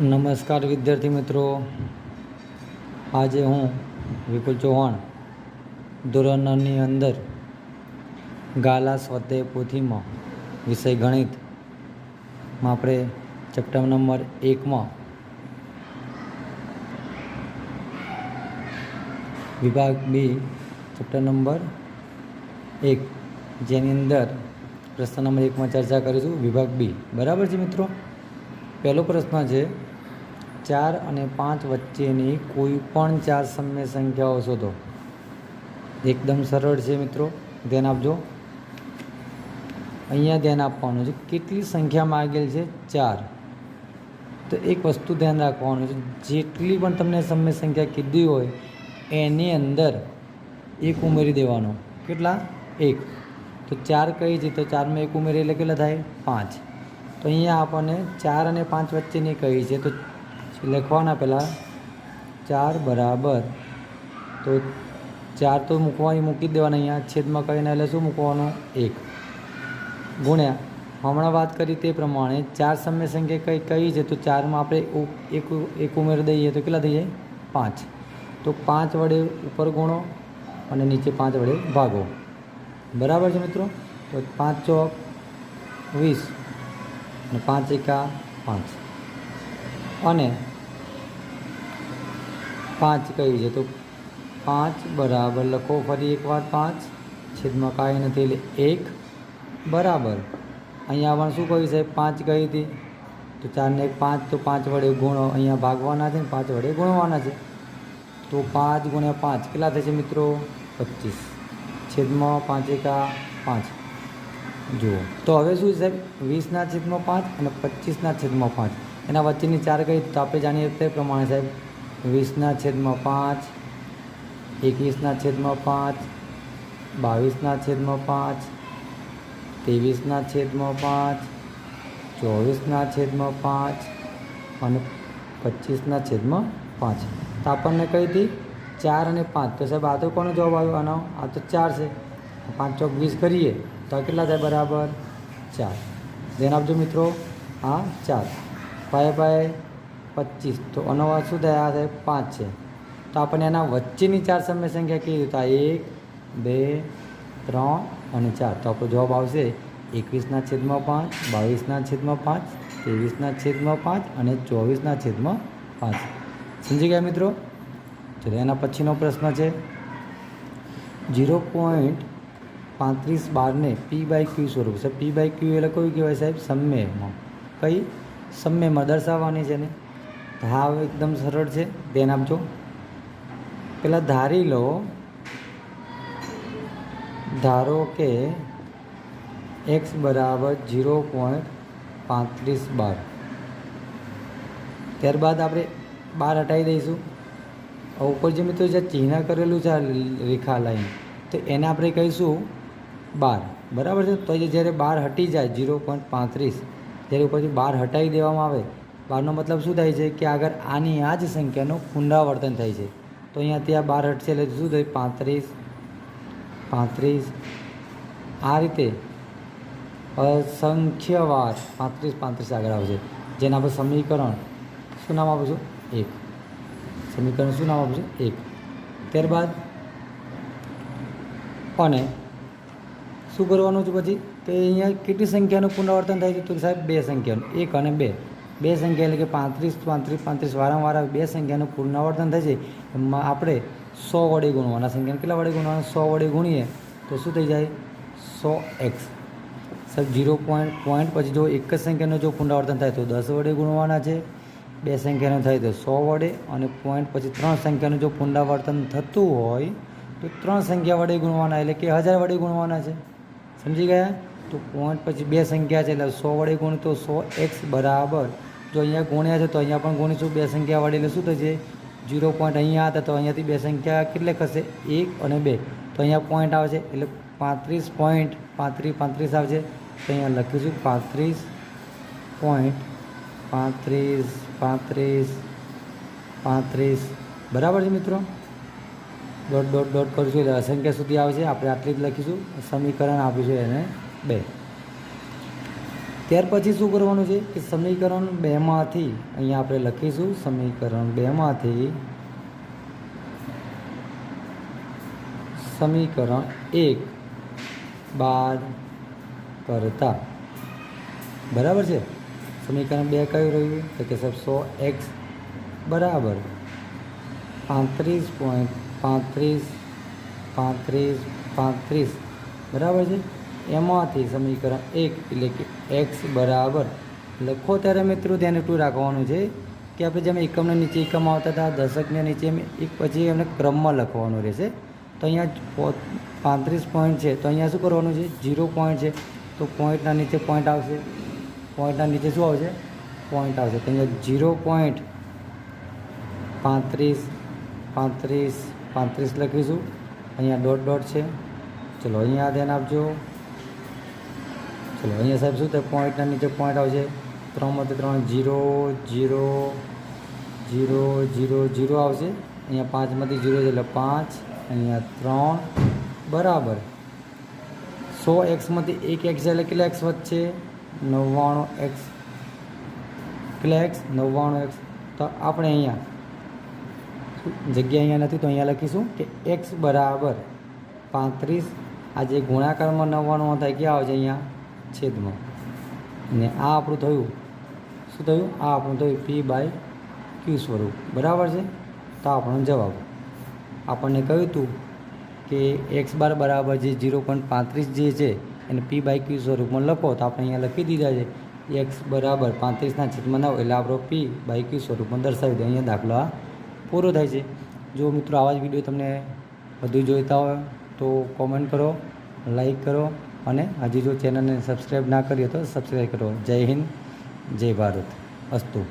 નમસ્કાર વિદ્યાર્થી મિત્રો. આજે હું વિપુલ ચૌહાણ ધોરણની અંદર ગાલા સ્વતે પોથીમાં વિષય ગણિતમાં આપણે ચેપ્ટર નંબર એકમાં વિભાગ બી ચેપ્ટર નંબર એક જેની અંદર પ્રશ્ન નંબર એકમાં ચર્ચા કરીશું વિભાગ બી. બરાબર છે મિત્રો? પહેલો પ્રશ્ન છે ચાર અને પાંચ વચ્ચેની કોઈ પણ ચાર સમય સંખ્યાઓ શોધો. એકદમ સરળ છે મિત્રો. ધ્યાન આપજો. અહીંયા ધ્યાન આપવાનું છે, કેટલી સંખ્યા માગેલ છે? ચાર. તો એક વસ્તુ ધ્યાન રાખવાનું છે, જેટલી પણ તમને સમય સંખ્યા કીધી હોય, એની અંદર એક ઉમેરી દેવાનો. કેટલા? એક. તો ચાર કઈ છે? તો ચારમાં એક ઉમેરી એટલે કેટલા થાય? પાંચ. તો અહીંયા આપણને ચાર અને પાંચ વચ્ચેની કહી છે? તો લખવાના પહેલાં ચાર બરાબર. તો ચાર તો મૂકવાની મૂકી દેવાના અહીંયા. છેદમાં કરીને એટલે શું મૂકવાનું? એક. ગુણ્યા. હમણાં વાત કરી તે પ્રમાણે ચાર સમય સંખ્યા કઈ કઈ છે? તો ચારમાં આપણે એક એક ઉમેરી દઈએ તો કેટલા થઈ જાય? પાંચ. તો પાંચ વડે ઉપર ગુણો અને નીચે પાંચ વડે ભાગો. બરાબર છે મિત્રો? તો પાંચ ચોક વીસ અને પાંચ એકા પાંચ. અને પાંચ કઈ છે તો પાંચ બરાબર લખો ફરી એકવાર પાંચ. છેદમાં કાંઈ નથી એટલે એક બરાબર. અહીંયા પણ શું કહ્યું સાહેબ? પાંચ કઈ હતી. તો ચારને એક પાંચ, તો પાંચ વડે ગુણો અહીંયા ભાગવાના છે ને પાંચ વડે ગુણવાના છે. તો પાંચ ગુણ્યા પાંચ કેટલા થશે મિત્રો? પચીસ. છેદમાં પાંચ એકા પાંચ. જુઓ. તો હવે શું સાહેબ? વીસના છેદમાં પાંચ અને પચીસના છેદમાં પાંચ. એના વચ્ચેની ચાર કઈ તો આપણે જાણીએ તે પ્રમાણે સાહેબ વીસના છેદમાં પાંચ, એકવીસના છેદમાં પાંચ, બાવીસના છેદમાં પાંચ, ત્રેવીસના છેદમાં પાંચ, ચોવીસના છેદમાં પાંચ અને પચીસના છેદમાં પાંચ. તો આપણને કઈ હતી? ચાર અને પાંચ. તો સાહેબ, આ તો કોનો જવાબ આવ્યો? આનો? આ તો ચાર છે. પાંચ ચોક વીસ કરીએ, તો કેટલા થાય બરાબર? ચાર. ધ્યાન આપજો મિત્રો. આ ચાર. પાયે પાય પચીસ. તો આનો શું થાય? થાય પાંચ છે. તો આપણને એના વચ્ચેની ચાર સમય સંખ્યા કેવી તો એક, બે, ત્રણ અને ચાર. તો આપણો જવાબ આવશે એકવીસના છેદમાં પાંચ, બાવીસના છેદમાં પાંચ, ત્રેવીસના છેદમાં પાંચ અને ચોવીસના છેદમાં પાંચ. સમજી ગયા મિત્રો? ચલો, એના પછીનો પ્રશ્ન છે. ઝીરો પોઈન્ટ પાંત્રીસ બારને પી બાય ક્યુ સ્વરૂપ. છે પી બાય ક્યુ એટલે કયું કહેવાય સાહેબ? સમયમાં. કઈ? સમયમાં દર્શાવવાની છે ને હા એકદમ સરળ છે. ધ્યાન આપજો પેલા ધારી લો. ધારો કે એક્સ બરાબર ઝીરો પોઈન્ટ પાંત્રીસ બાર. ત્યારબાદ આપણે બાર હટાવી દઈશું. ઉપર જે મિત્રો જે ચિહ્ન કરેલું છે રેખા લાઈન, તો એને આપણે કહીશું બાર. બરાબર છે? તો જ્યારે બાર હટી જાય ઝીરો પોઈન્ટ પાંત્રીસ, ત્યારે ઉપરથી બાર હટાવી દેવામાં આવે. બારનો મતલબ શું થાય છે કે આગળ આની આ જ સંખ્યાનું પુનરાવર્તન થાય છે. તો અહીંયા ત્યાં બાર હટશે એટલે શું થાય? પાંત્રીસ પાંત્રીસ. આ રીતે અસંખ્યવાર પાંત્રીસ પાંત્રીસ આગળ આવશે. જેને આપણે સમીકરણ શું નામ આપું છું? એક. સમીકરણ શું નામ આપું છું? એક. ત્યારબાદ અને શું કરવાનું છે પછી? કે અહીંયા કેટલી સંખ્યાનું પુનરાવર્તન થાય છે? તો સાહેબ, બે સંખ્યાનું. એક અને બે. બે સંખ્યા એટલે કે પાંત્રીસ પાંત્રીસ પાંત્રીસ વારંવાર બે સંખ્યાનું પુનરાવર્તન છે. એમાં આપણે સો વડે ગુણવાના સંખ્યાને કેટલા વડે ગુણવાના? સો વડે ગુણીએ તો શું થઈ જાય? સો એક્સ. સાહેબ, ઝીરો પોઈન્ટ પોઈન્ટ પછી જો એક જ સંખ્યાનું જો પુનરાવર્તન થાય તો દસ વડે ગુણવાના છે. બે સંખ્યાનું થાય તો સો વડે અને પોઈન્ટ પછી ત્રણ સંખ્યાનું જો પુનરાવર્તન થતું હોય તો ત્રણ સંખ્યા વડે ગુણવાના એટલે કે હજાર વડે ગુણવાના છે. સમજી ગયા? તો પોઈન્ટ પછી બે સંખ્યા છે એટલે સો વડે ગુણ તો સો એક્સ બરાબર જો અહીંયા ગુણ્યા છે, તો અહીંયા પણ ગુણીશું. બે સંખ્યા વડે એટલે શું થશે ઝીરો પોઈન્ટ અહીંયા હતા, તો અહીંયાથી બે સંખ્યા કેટલે ખસે એક અને બે. તો અહીંયા પોઈન્ટ આવશે એટલે પાંત્રીસ પોઈન્ટ પાંત્રીસ પાંત્રીસ આવશે તો અહીંયા લખીશું પાંત્રીસ પોઈન્ટ પાંત્રીસ પાંત્રીસ પાંત્રીસ. બરાબર છે મિત્રો? ડોટ ડોટ ડોટ કરીશું એટલે અસંખ્યા સુધી આવશે આપણે આટલી જ લખીશું. સમીકરણ આપીશું એને બે. ત્યાર પછી શું કરવાનું છે કે સમીકરણ બેમાંથી અહીંયા આપણે લખીશું, સમીકરણ બેમાંથી સમીકરણ એક બાદ કરતા. બરાબર છે? સમીકરણ બે કયું રહ્યું? તો કે સાહેબ સો એક્સ. બરાબર. પાંત્રીસ પોઈન્ટ પાંત્રીસ પાંત્રીસ પાંત્રીસ. બરાબર છે? એમાંથી સમીકરણ એક એટલે કે એક્સ બરાબર. લખો ત્યારે મિત્રો ધ્યાન એટલું રાખવાનું છે કે આપણે જેમ એકમના નીચે એકમ આવતા હતા, દશકને નીચે એમ એક પછી એમને ક્રમમાં લખવાનું રહેશે. તો અહીંયા પાંત્રીસ પોઈન્ટ છે. તો અહીંયા શું કરવાનું છે? જીરો પોઈન્ટ છે. તો પોઈન્ટના નીચે પોઈન્ટ આવશે. પોઈન્ટના નીચે શું આવશે? પોઈન્ટ આવશે. તો અહીંયા ઝીરો પોઈન્ટ પાંત્રીસ પાંત્રીસ પાંત્રીસ લખીશું. અહીંયા ડોટ ડોટ છે. ચલો અહીંયા ધ્યાન આપજો. ચલો અહીંયા સાહેબ શું થાય? પોઈન્ટના નીચે પોઈન્ટ આવશે ત્રણમાંથી ત્રણ zero zero zero zero zero આવશે. અહીંયા પાંચમાંથી જીરો એટલે પાંચ. અહીંયા ત્રણ. બરાબર. સો એક્સમાંથી એક એક્સ એટલે કેટલા એક્સ વધશે? નવ્વાણું એક્સ કેટલા એક્સ નવ્વાણું એક્સ તો આપણે અહીંયા જગ્યા અહીંયા નથી તો અહીંયા લખીશું કે એક્સ બરાબર પાંત્રીસ. આ જે ગુણાકારમાં નવ્વાણું થાય, ક્યાં આવશે અહીંયા? છેદમાં. ને આ આપણું થયું. શું થયું? આ આપણું થયું પી બાય ક્યુ સ્વરૂપ. બરાબર છે? તો આપણો જવાબ. આપણને કહ્યું હતું કે એક્સ બાર બરાબર જે ઝીરો પોઈન્ટ પાંત્રીસ જે છે, એને પી બાય ક્યુ સ્વરૂપમાં લખો. તો આપણે અહીંયા લખી દીધા છે. એક્સ બરાબર પાંત્રીસના છેદમાં નવ, એટલે આપણો પી બાય ક્યુ સ્વરૂપમાં દર્શાવી દે. અહીંયા દાખલો આ પૂરો થાય છે. જો મિત્રો આવા જ વીડિયો તમને વધુ જોઈતા હોય, તો કોમેન્ટ કરો લાઈક કરો અને હજી જો ચેનલને સબસ્ક્રાઈબ ના કરીએ તો સબસ્ક્રાઈબ કરો. જય હિન્દ, જય ભારત. અસ્તુ.